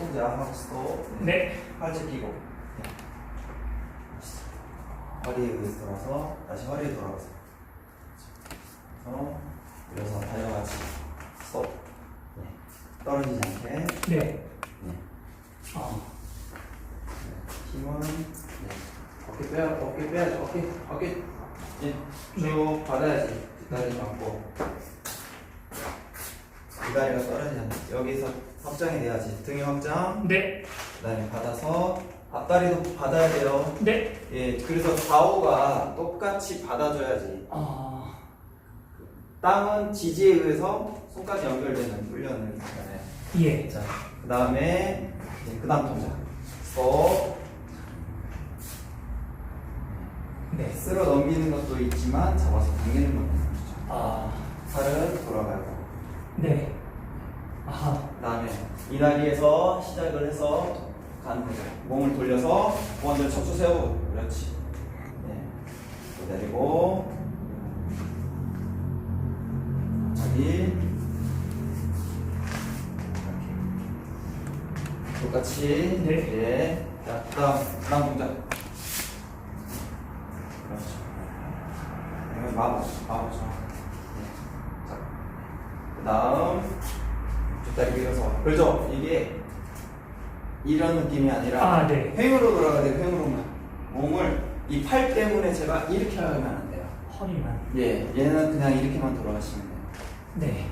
동작 하고 스톱. 네. 팔찌 끼고. 네. 허리에 의해서 돌아서 다시 허리에 돌아가서. 그래서 일어서 다리와 같이 스톱. 네. 떨어지지 않게. 네. 네. 아, 힘은 네. 어깨 빼야 어깨 빼야죠. 어깨 어깨 예. 쭉 받아야지. 뒷다리 감고. 뒷다리가 떨어지지 않게. 여기서 확장이 돼야지. 등이 확장. 네. 그다음에 받아서 앞다리도 받아야 돼요. 네. 예, 그래서 좌우가 똑같이 받아줘야지. 아, 땅은 지지에 의해서 손까지 연결되는 훈련을 하잖아요. 예. 자, 그 다음에 이제 그 다음 동작. 스톱. 네. 쓸어 넘기는 것도 있지만 잡아서 당기는 것도. 아, 팔은 돌아가고. 네. 아하, 그 다음에 이 다리에서 시작을 해서 가는 거죠. 몸을 돌려서 먼저 척추 세우고. 그렇지. 네. 또 내리고. 자기. 똑같이. 네. 예. 자, 그 다음, 그 다음 동작. 그렇죠. 마법, 마법죠. 네. 자, 그 다음, 뒷다리 밀어서. 그렇죠. 이게 이런 느낌이 아니라 아, 네. 횡으로 돌아가야 돼요, 횡으로만. 몸을 이 팔 때문에 제가 이렇게 하면 안 돼요. 허리만. 예, 얘는 그냥 이렇게만 돌아가시면 돼요. 네.